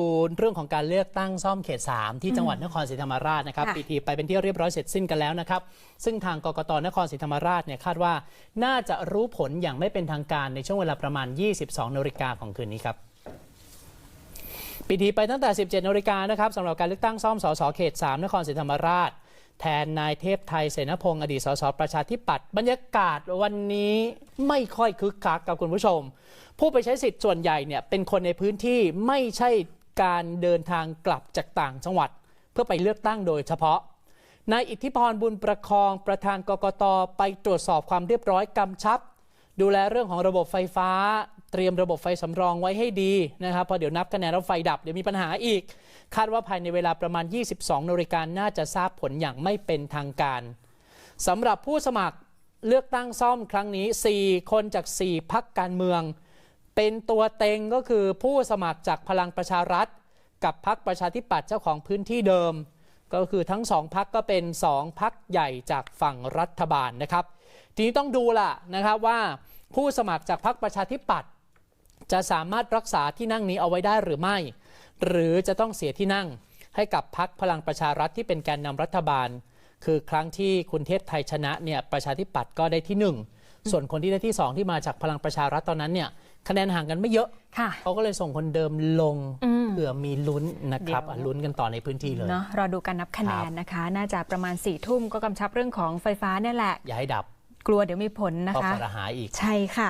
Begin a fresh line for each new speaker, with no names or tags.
ดูเรื่องของการเลือกตั้งซ่อมเขต 3 ที่จังหวัดนครศรีธรรมราชนะครับ
ค่ะ
ปีทีไปเป็นที่เรียบร้อยเสร็จสิ้นกันแล้วนะครับ ซึ่งทางกกตนครศรีธรรมราชเนี่ยคาดว่าน่าจะรู้ผลอย่างไม่เป็นทางการในช่วงเวลาประมาณ 22นาฬิกาของคืนนี้ครับปีทีไปตั้งแต่ 17นาฬิกานะครับสำหรับการเลือกตั้งซ่อมสสเขต 3 นครศรีธรรมราช แทนนายเทพไทยเสนพงศ์อดีตสสประชาธิปัตย์บรรยากาศวันนี้ไม่ค่อยคึกคักกับคุณผู้ชม ผู้ไปใช้สิทธิ์ส่วนใหญ่เนี่ยเป็นคนในพื้นที่ไม่ใช่ การเดินทางกลับจากต่างจังหวัด เพื่อไปเลือกตั้งโดยเฉพาะนายอิทธิพรบุญประคองประธานกกตไปตรวจสอบความเรียบร้อยกำชับ ดูแลเรื่องของระบบไฟฟ้า เตรียมระบบไฟสำรองไว้ให้ดีนะครับพราะเดี๋ยวนับคะแนนแล้วไฟดับเดี๋ยวมีปัญหาอีก คาดว่าภายในเวลาประมาณ 22นาฬิกาน่าจะทราบผลอย่างไม่เป็นทางการสำหรับผู้สมัครเลือกตั้งซ่อมครั้งนี้ 4 คนจาก 4 พักการเมือง เป็นตัวเต็งก็คือผู้สมัครจากพลังประชารัฐ กับพักประชาธิปัตย์เจ้าของพื้นที่เดิม ก็คือทั้งสองพักก็เป็นสองพักใหญ่จากฝั่งรัฐบาลนะครับ ทีนี้ต้องดูล่ะนะครับว่าผู้สมัครจากพักประชาธิปัตย์จะสามารถรักษาที่นั่งนี้เอาไว้ได้หรือไม่ หรือจะต้องเสียที่นั่งให้กับพักพลังประชารัฐที่เป็นแกนนำรัฐบาล คือครั้งที่คุณเทพไทยชนะเนี่ยประชาธิปัตย์ก็ได้ที่หนึ่ง ส่วนคนที่ได้ที่สองที่มาจากพลังประชารัฐตอนนั้นเนี่ยคะแนนห่างกันไม่เยอะ
ค่ะ
เขาก็เลยส่งคนเดิมลง
อืม
เผื่อมีลุ้นนะครับ
เดี๋ยว
อะลุ้นกันต่อในพื้นที่เลย
เนาะรอดูการนับคะแน
ครั
น
บ
นะคะ น่าจะประมาณ4ี่ทุ่มก็กำชับเรื่องของไฟฟ้าเนี่ยแหละ
อย่าให้ดับ
กลัวเดี๋ยวมีผลนะ
ก็
คะ
คอรหาอีก
ใช่ค่ะ